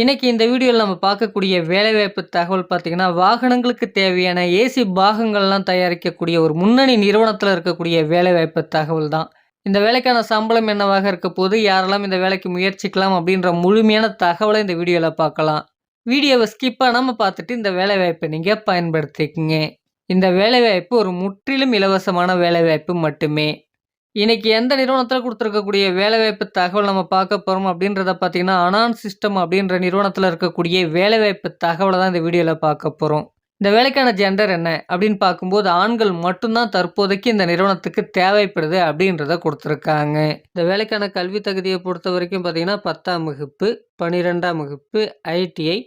இன்னைக்கு இந்த வீடியோவில் நம்ம பார்க்கக்கூடிய வேலைவாய்ப்பு தகவல் பார்த்தீங்கன்னா, வாகனங்களுக்கு தேவையான ஏசி பாகங்கள்லாம் தயாரிக்கக்கூடிய ஒரு முன்னணி நிறுவனத்தில் இருக்கக்கூடிய வேலைவாய்ப்பு தகவல் தான். இந்த வேலைக்கான சம்பளம் என்னவாக இருக்க போது யாரெல்லாம் இந்த வேலைக்கு முயற்சிக்கலாம் அப்படின்ற முழுமையான தகவலை இந்த வீடியோவில் பார்க்கலாம். வீடியோவை ஸ்கிப் நம்ம பார்த்துட்டு இந்த வேலைவாய்ப்பை நீங்கள் பயன்படுத்திக்கங்க. இந்த வேலைவாய்ப்பு ஒரு முற்றிலும் இலவசமான வேலைவாய்ப்பு மட்டுமே. இன்னைக்கு எந்த நிறுவனத்தில் கொடுத்துருக்கக்கூடிய வேலைவாய்ப்பு தகவல் நம்ம பார்க்க போகிறோம் அப்படின்றத பார்த்தீங்கன்னா, அனான் சிஸ்டம் அப்படின்ற நிறுவனத்தில் இருக்கக்கூடிய வேலைவாய்ப்பு தகவலை தான் இந்த வீடியோவில் பார்க்க போகிறோம் இந்த வேலைக்கான ஜெண்டர் என்ன அப்படின்னு பார்க்கும்போது, ஆண்கள் மட்டும்தான் தற்போதைக்கு இந்த நிறுவனத்துக்கு தேவைப்படுது அப்படின்றத கொடுத்துருக்காங்க இந்த வேலைக்கான கல்வி தகுதியை பொறுத்த வரைக்கும் பார்த்தீங்கன்னா, 10ஆம் வகுப்பு, 12ஆம் வகுப்பு, ஐடிஐ,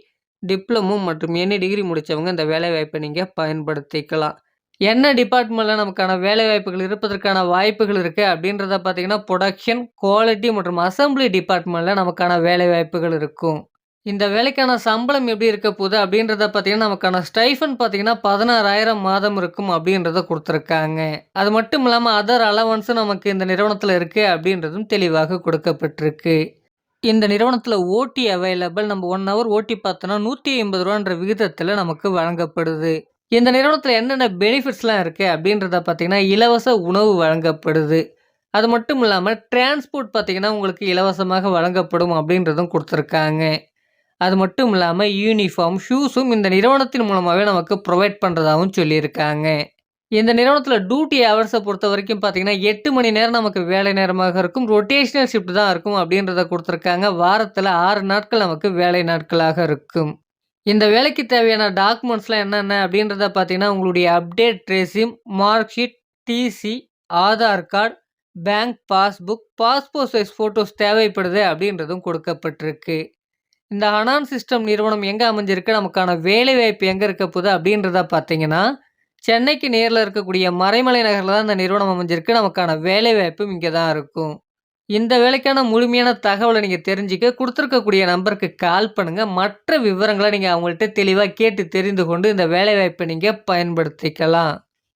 டிப்ளமோ மற்றும் எனி டிகிரி முடித்தவங்க இந்த வேலைவாய்ப்பை நீங்கள் பயன்படுத்திக்கலாம். என்ன டிபார்ட்மெண்ட்டில் நமக்கான வேலைவாய்ப்புகள் இருப்பதற்கான வாய்ப்புகள் இருக்குது அப்படின்றத பார்த்தீங்கன்னா, புரொடக்ஷன், குவாலிட்டி மற்றும் அசெம்பிளி டிபார்ட்மெண்ட்டில் நமக்கான வேலைவாய்ப்புகள் இருக்கும். இந்த வேலைக்கான சம்பளம் எப்படி இருக்க போகுது அப்படின்றத பார்த்தீங்கன்னா, நமக்கான ஸ்டைஃபன் பார்த்தீங்கன்னா 16,000 மாதம் இருக்கும் அப்படின்றத கொடுத்துருக்காங்க அது மட்டும் இல்லாமல் அதர் அலவன்ஸும் நமக்கு இந்த நிறுவனத்தில் இருக்குது அப்படின்றதும் தெளிவாக கொடுக்கப்பட்டிருக்கு. இந்த நிறுவனத்தில் ஓட்டி அவைலபிள் நம்ம ஒன் ஹவர் ஓடி பார்த்தோம்னா ரூ. 150ன்ற விகிதத்தில நமக்கு வழங்கப்படுது. இந்த நிறுவனத்தில் என்னென்ன பெனிஃபிட்ஸ்லாம் இருக்குது அப்படின்றத பார்த்தீங்கன்னா, இலவச உணவு வழங்கப்படுது. அது மட்டும் இல்லாமல் டிரான்ஸ்போர்ட் பார்த்தீங்கன்னா, உங்களுக்கு இலவசமாக வழங்கப்படும் அப்படின்றதும் கொடுத்துருக்காங்க அது மட்டும் இல்லாம யூனிஃபார்ம், ஷூஸும் இந்த நிறுவனத்தின் மூலமாகவே நமக்கு ப்ரொவைட் பண்ணுறதாகவும் சொல்லியிருக்காங்க. இந்த நிறுவனத்தில் டியூட்டி பொறுத்த வரைக்கும் பார்த்தீங்கன்னா, எட்டு மணி நேரம் நமக்கு வேலை நேரமாக இருக்கும். ரொட்டேஷனல் ஷிஃப்ட் தான் இருக்கும் அப்படின்றத கொடுத்துருக்காங்க வாரத்தில் ஆறு நாட்கள் நமக்கு வேலை நாட்களாக இருக்கும். இந்த வேலைக்கு தேவையான டாக்குமெண்ட்ஸ்லாம் என்னென்ன அப்படின்றத பார்த்தீங்கன்னா, உங்களுடைய update resume, mark sheet, TC, Aadhaar card, bank passbook, passport size photos தேவைப்படுது அப்படின்றதும் கொடுக்கப்பட்டிருக்கு. இந்த அனான் சிஸ்டம் நிறுவனம் எங்கே அமைஞ்சிருக்கு, நமக்கான வேலைவாய்ப்பு எங்கே இருக்க போகுது அப்படின்றத பார்த்தீங்கன்னா, சென்னைக்கு நேரில் இருக்கக்கூடிய மறைமலை நகரில் தான் இந்த நிறுவனம் அமைஞ்சிருக்கு. நமக்கான வேலைவாய்ப்பும் இங்கே தான் இருக்கும். இந்த வேலைக்கான முழுமையான தகவலை நீங்கள் தெரிஞ்சுக்க கொடுத்துருக்கக்கூடிய நம்பருக்கு கால் பண்ணுங்கள் மற்ற விவரங்களை நீங்கள் அவங்கள்ட்ட தெளிவாக கேட்டு தெரிந்து கொண்டு இந்த வேலைவாய்ப்பை நீங்கள் பயன்படுத்திக்கலாம்.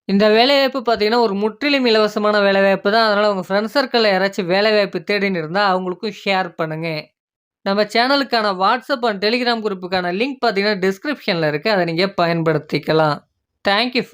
இந்த வேலைவாய்ப்பு பார்த்தீங்கன்னா, ஒரு முற்றிலும் இலவசமான வேலைவாய்ப்பு தான். அதனால் உங்கள் ஃப்ரெண்ட்ஸ் சர்க்கிளில் யாராச்சும் வேலைவாய்ப்பு தேடின்னு இருந்தால் அவங்களுக்கும் ஷேர் பண்ணுங்கள் நம்ம சேனலுக்கான வாட்ஸ்அப் அண்ட் டெலிகிராம் குரூப்புக்கான லிங்க் பார்த்தீங்கன்னா, டிஸ்கிரிப்ஷனில் இருக்குது அதை நீங்கள் பயன்படுத்திக்கலாம். Thank you